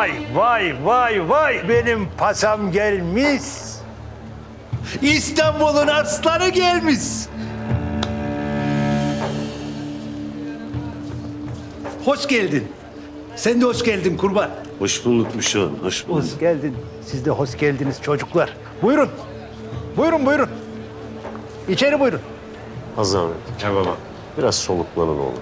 Vay vay vay vay benim pasam gelmiş. İstanbul'un aslanı gelmiş. Hoş geldin. Sen de hoş geldin kurban. Hoş bulduk Mişon, hoş bulduk. Hoş geldin. Siz de hoş geldiniz çocuklar. Buyurun. Buyurun buyurun. İçeri buyurun. Hazır Ahmet. Ya baba. Biraz soluklanın oğlum.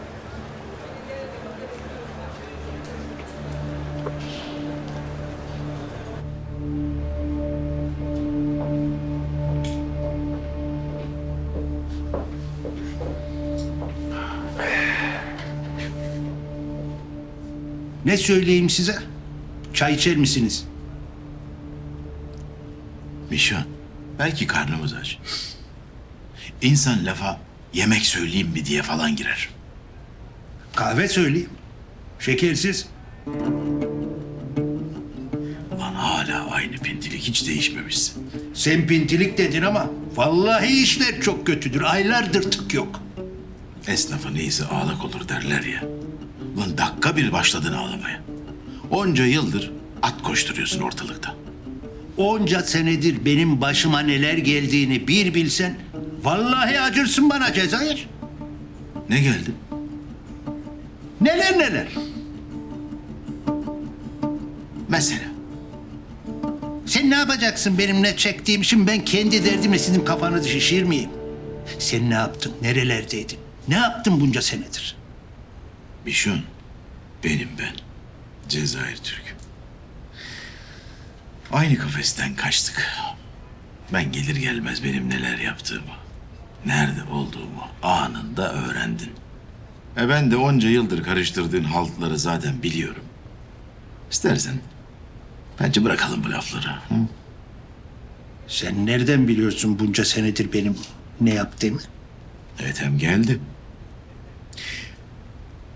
Ne söyleyeyim size? Çay içer misiniz? Mişon, belki karnımız aç. İnsan lafa yemek söyleyeyim mi diye falan girer. Kahve söyleyeyim. Şekersiz. Lan hala aynı pintilik hiç değişmemişsin. Sen pintilik dedin ama vallahi işler çok kötüdür. Aylardır tık yok. Esnafın iyisi ağlak olur derler ya. Lan dakika bir başladın ağlamaya. Onca yıldır at koşturuyorsun ortalıkta. Onca senedir benim başıma neler geldiğini bir bilsen vallahi acırsın bana Cezayir. Ne geldi? Neler neler. Mesela. Sen ne yapacaksın benim ne çektiğim için ben kendi derdimle sizin kafanızı şişirmeyeyim. Sen ne yaptın? Nerelerdeydin? Ne yaptın bunca senedir? Mişon, benim ben. Cezayir Türk. Aynı kafesten kaçtık. Ben gelir gelmez benim neler yaptığımı, nerede olduğumu anında öğrendin. E ben de onca yıldır karıştırdığın haltları zaten biliyorum. İstersen bence bırakalım bu lafları. Hı? Sen nereden biliyorsun bunca senedir benim ne yaptığımı? Evet hem geldi.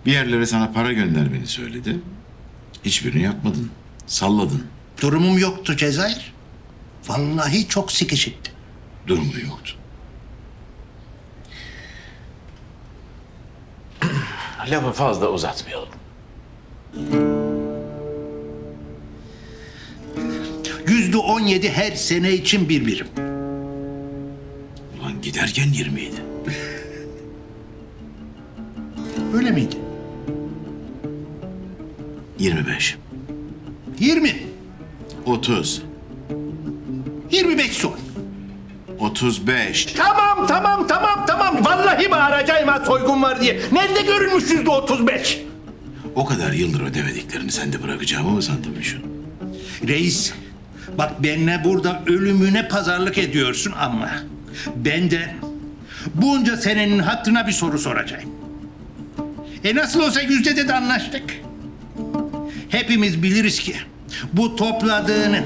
Bir yerlere sana para göndermeni söyledi. Hiçbirini yapmadın. Salladın. Durumum yoktu Cezayir. Vallahi çok sıkışıktı. Durumu yoktu. Lafı fazla uzatmayalım. Yüzde on yedi her sene için bir birim. Ulan giderken 20 idi. Öyle miydi? 25. Yirmi. 30. Yirmi beş son. 35. Tamam tamam tamam tamam. Vallahi bağıracağım ha soygun var diye. Nerede görülmüş yüzde otuz beş? O kadar yıldır ödemediklerini sen de bırakacağımı mı sandın Mişon? Reis, bak benimle burada ölümüne pazarlık ediyorsun ama ben de bunca senenin hattına bir soru soracağım. E nasıl olsa yüzde de, de anlaştık. Hepimiz biliriz ki bu topladığının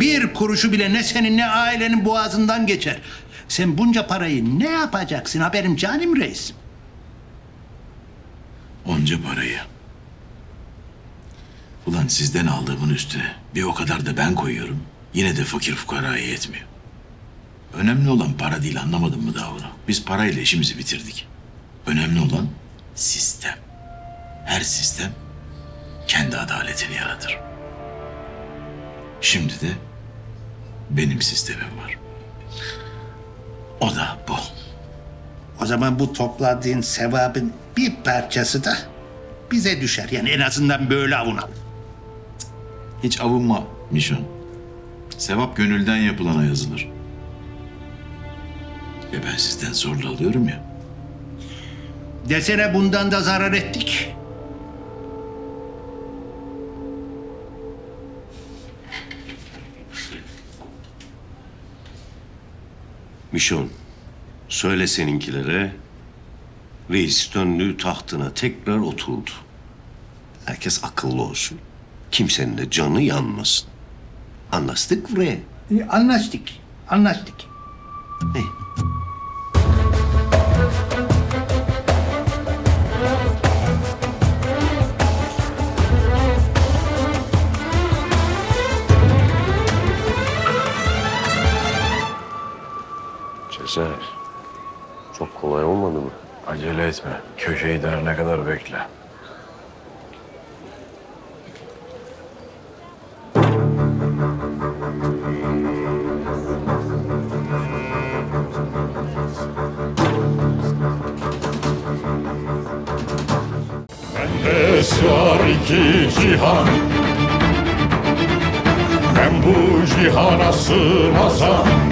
bir kuruşu bile ne senin ne ailenin boğazından geçer. Sen bunca parayı ne yapacaksın haberim canım reis? Onca parayı. Ulan sizden aldığımın üstüne bir o kadar da ben koyuyorum. Yine de fakir fukaraya yetmiyor. Önemli olan para değil anlamadın mı daha bunu? Biz parayla işimizi bitirdik. Önemli olan sistem. Her sistem kendi adaletini yaratır. Şimdi de benim sistemim var. O da bu. O zaman bu topladığın sevabın bir parçası da bize düşer. Yani en azından böyle avunalım. Hiç avunma Mişon. Sevap gönülden yapılana yazılır. E ben sizden zorla alıyorum ya. Desene bundan da zarar ettik. Mişon, söyle seninkilere, reis döndü tahtına tekrar oturdu. Herkes akıllı olsun. Kimsenin de canı yanmasın. Anlaştık buraya. Anlaştık, anlaştık. İyi. Güzel. Çok kolay olmadı mı? Acele etme. Köşeyi derene kadar bekle. Bendes var iki cihan Ben bu cihana sığmazam